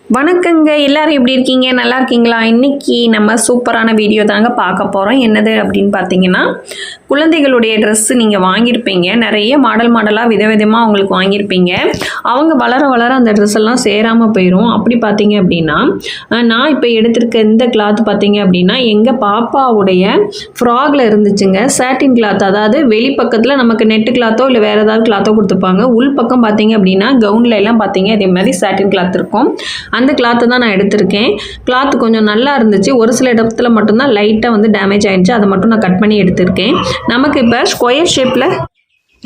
வணக்கங்க. எல்லாரும் எப்படி இருக்கீங்க? நல்லா இருக்கீங்களா? இன்னைக்கு நம்ம சூப்பரான வீடியோ தாங்க பார்க்க போகிறோம் என்னது அப்படின்னு பார்த்தீங்கன்னா குழந்தைகளுடைய ட்ரெஸ்ஸு நீங்கள் வாங்கியிருப்பீங்க. நிறைய மாடல் மாடலாக விதவிதமாக அவங்களுக்கு வாங்கியிருப்பீங்க. அவங்க வளர வளர அந்த ட்ரெஸ் எல்லாம் சேராமல் போயிடும் அப்படி பார்த்தீங்க அப்படின்னா நான் இப்போ எடுத்திருக்க இந்த கிளாத் பார்த்தீங்க அப்படின்னா எங்கள் பாப்பாவுடைய ஃப்ராகில் இருந்துச்சுங்க. சாட்டின் கிளாத் அதாவது வெளிப்பக்கத்தில் நமக்கு நெட்டு கிளாத்தோ இல்லை வேறு ஏதாவது கிளாத்தோ கொடுத்துருப்பாங்க உள் பக்கம் பார்த்தீங்க அப்படின்னா கவுனில் எல்லாம் பார்த்தீங்க அதே மாதிரி சாட்டின் கிளாத் இருக்கும். அந்த கிளாத்தை தான் நான் எடுத்திருக்கேன். கிளாத் கொஞ்சம் நல்லா இருந்துச்சு. ஒரு சில இடத்துல மட்டும்தான் லைட்டாக வந்து டேமேஜ் ஆயிடுச்சு அதை மட்டும் நான் கட் பண்ணி எடுத்திருக்கேன். நமக்கு இப்போ ஸ்கொயர் ஷேப்பில்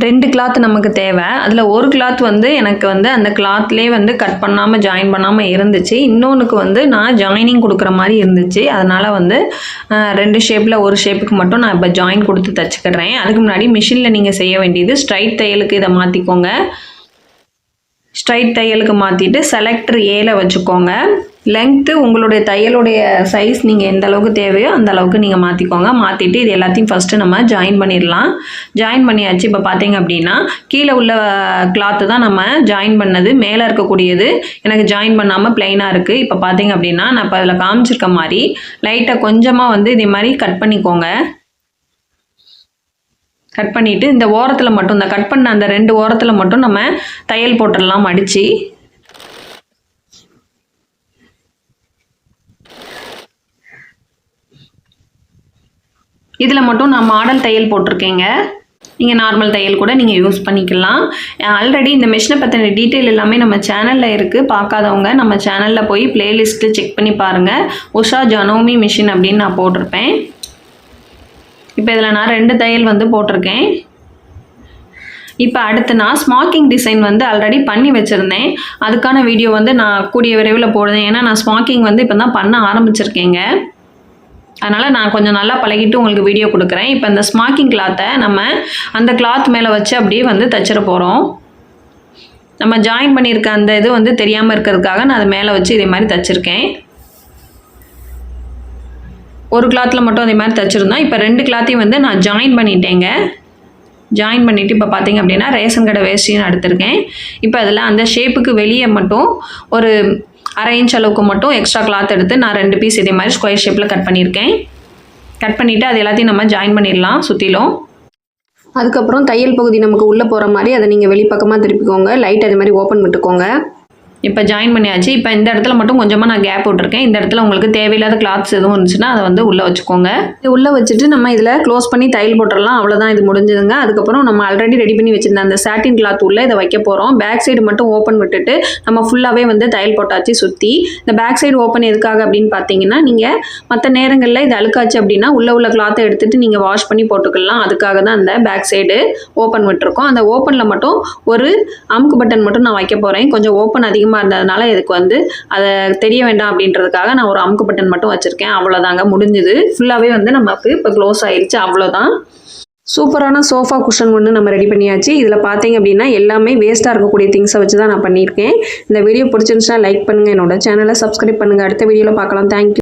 ரெண்டு கிளாத் நமக்கு தேவை. அதில் ஒரு கிளாத் வந்து எனக்கு வந்து அந்த கிளாத்லேயே வந்து கட் பண்ணாமல் ஜாயின் பண்ணாமல் இருந்துச்சு. இன்னொன்றுக்கு வந்து நான் ஜாயினிங் கொடுக்குற மாதிரி இருந்துச்சு. அதனால் வந்து ரெண்டு ஷேப்பில் ஒரு ஷேப்புக்கு மட்டும் நான் இப்போ ஜாயின் கொடுத்து தச்சுக்கிறேன். அதுக்கு முன்னாடி மிஷினில் நீங்கள் செய்ய வேண்டியது ஸ்ட்ரைட் தையலுக்கு இதை மாற்றிக்கோங்க ஸ்ட்ரைட் தையலுக்கு மாற்றிட்டு செலக்டர் ஏல வச்சுக்கோங்க. லெங்க்த்து உங்களுடைய தையலுடைய சைஸ் நீங்கள் எந்த அளவுக்கு தேவையோ அந்த அளவுக்கு நீங்கள் மாற்றிக்கோங்க மாற்றிட்டு இது எல்லாத்தையும் ஃபஸ்ட்டு நம்ம ஜாயின் பண்ணிடலாம். ஜாயின் பண்ணியாச்சு. இப்போ பார்த்தீங்க அப்படின்னா கீழே உள்ள கிளாத்து தான் நம்ம ஜாயின் பண்ணது. மேலே இருக்கக்கூடியது எனக்கு ஜாயின் பண்ணாமல் பிளைனாக இருக்குது இப்போ பார்த்தீங்க அப்படின்னா நான் இப்போ அதில் காமிச்சிருக்க மாதிரி லைட்டாக கொஞ்சமாக வந்து இதே மாதிரி கட் பண்ணிக்கோங்க. கட் பண்ணிவிட்டு இந்த ஓரத்தில் மட்டும் இந்த கட் பண்ண அந்த ரெண்டு ஓரத்தில் மட்டும் நம்ம தையல் போட்டுடலாம். அடித்து இதில் மட்டும் நான் மாடல் தையல் போட்டிருக்கேங்க. நீங்கள் நார்மல் தையல் கூட நீங்கள் யூஸ் பண்ணிக்கலாம். ஆல்ரெடி இந்த மிஷினை பற்றின டீட்டெயில் எல்லாமே நம்ம சேனலில் இருக்குது பார்க்காதவங்க நம்ம சேனலில் போய் பிளேலிஸ்ட்டு செக் பண்ணி பாருங்கள் உஷா ஜனோமி மிஷின் அப்படின்னு நான் போட்டிருப்பேன். இப்போ இதில் நான் ரெண்டு தையல் வந்து போட்டிருக்கேன். இப்போ அடுத்து நான் ஸ்மாக்கிங் டிசைன் வந்து ஆல்ரெடி பண்ணி வச்சுருந்தேன். அதுக்கான வீடியோ வந்து நான் கூடிய விரைவில் போடுறேன். ஏன்னா நான் ஸ்மாக்கிங் வந்து இப்போ தான் பண்ண ஆரம்பிச்சிருக்கேங்க. அதனால் நான் கொஞ்சம் நல்லா பழகிட்டு உங்களுக்கு வீடியோ கொடுக்குறேன். இப்போ இந்த ஸ்மாக்கிங் கிளாத்தை நம்ம அந்த கிளாத் மேலே வச்சு அப்படியே வந்து தச்சிட போகிறோம் நம்ம ஜாயின் பண்ணியிருக்க அந்த இது வந்து தெரியாமல் இருக்கிறதுக்காக நான் அதை மேலே வச்சு இதே மாதிரி தச்சிருக்கேன். ஒரு கிளாத்தில் மட்டும் அதே மாதிரி தைச்சிருந்தோம். இப்போ ரெண்டு கிளாத்தையும் வந்து நான் ஜாயின் பண்ணிட்டேங்க. ஜாயின் பண்ணிவிட்டு இப்போ பார்த்தீங்க அப்படின்னா ரேஷன் கடை வேஸ்டின்னு எடுத்திருக்கேன் இப்போ அதில் அந்த ஷேப்புக்கு வெளியே மட்டும் ஒரு அரை இன்ச் அளவுக்கு மட்டும் எக்ஸ்ட்ரா கிளாத் எடுத்து நான் ரெண்டு பீஸ் இதே மாதிரி ஸ்கொயர் ஷேப்பில் கட் பண்ணியிருக்கேன். கட் பண்ணிவிட்டு அது எல்லாத்தையும் நம்ம ஜாயின் பண்ணிடலாம் சுற்றிலும் அதுக்கப்புறம் தையல் பகுதி நமக்கு உள்ளே போகிற மாதிரி அதை நீங்கள் வெளிப்பக்கமாக திருப்பிக்கோங்க. லைட் அது மாதிரி ஓப்பன் விட்டுக்கோங்க. இப்போ ஜாயின் பண்ணியாச்சு. இப்போ இந்த இடத்துல மட்டும் கொஞ்சமாக நான் கேப் விட்டுருக்கேன். இந்த இடத்துல உங்களுக்கு தேவையில்லாத கிளாத்ஸ் எதுவும் இருந்துச்சுன்னா அதை வந்து உள்ளே வச்சுக்கோங்க. உள்ளே வச்சுட்டு நம்ம இதில் க்ளோஸ் பண்ணி தையல் போட்டுடலாம். அவ்வளோதான் இது முடிஞ்சதுங்க. அதுக்கப்புறம் நம்ம ஆல்ரெடி ரெடி பண்ணி வச்சிருந்த அந்த சாட்டின் கிளாத் உள்ளே இதை வைக்க போகிறோம் பேக் சைடு மட்டும் ஓப்பன் விட்டுட்டு நம்ம ஃபுல்லாகவே வந்து தையல் போட்டாச்சு சுற்றி இந்த பேக் சைடு ஓப்பன் எதுக்காக அப்படின்னு பார்த்தீங்கன்னா நீங்கள் மற்ற நேரங்களில் இது அழுக்காச்சு அப்படின்னா உள்ளே உள்ள கிளாத்தை எடுத்துகிட்டு நீங்கள் வாஷ் பண்ணி போட்டுக்கலாம். அதுக்காக தான் அந்த பேக் சைடு ஓப்பன் விட்டுருக்கோம். அந்த ஓப்பனில் மட்டும் ஒரு அமுக்கு பட்டன் மட்டும் நான் வைக்க போகிறேன் கொஞ்சம் ஓப்பன் அதிகமாக அதிகமாக இருந்ததுனால இதுக்கு வந்து அதை தெரிய வேண்டாம் அப்படின்றதுக்காக நான் ஒரு அமுக்கு பட்டன் மட்டும் வச்சுருக்கேன். அவ்வளோதாங்க முடிஞ்சுது. ஃபுல்லாகவே வந்து நமக்கு இப்போ க்ளோஸ் ஆயிடுச்சு அவ்வளோதான் சூப்பரான சோஃபா குஷன் ஒன்று நம்ம ரெடி பண்ணியாச்சு. இதில் பார்த்தீங்க அப்படின்னா எல்லாமே வேஸ்ட்டாக இருக்கக்கூடிய திங்ஸை வச்சு தான் நான் பண்ணியிருக்கேன். இந்த வீடியோ பிடிச்சிருந்துச்சுன்னா லைக் பண்ணுங்கள் என்னோட சேனலை சப்ஸ்கிரைப் பண்ணுங்கள் அடுத்த வீடியோவில் பார்க்கலாம். தேங்க்யூ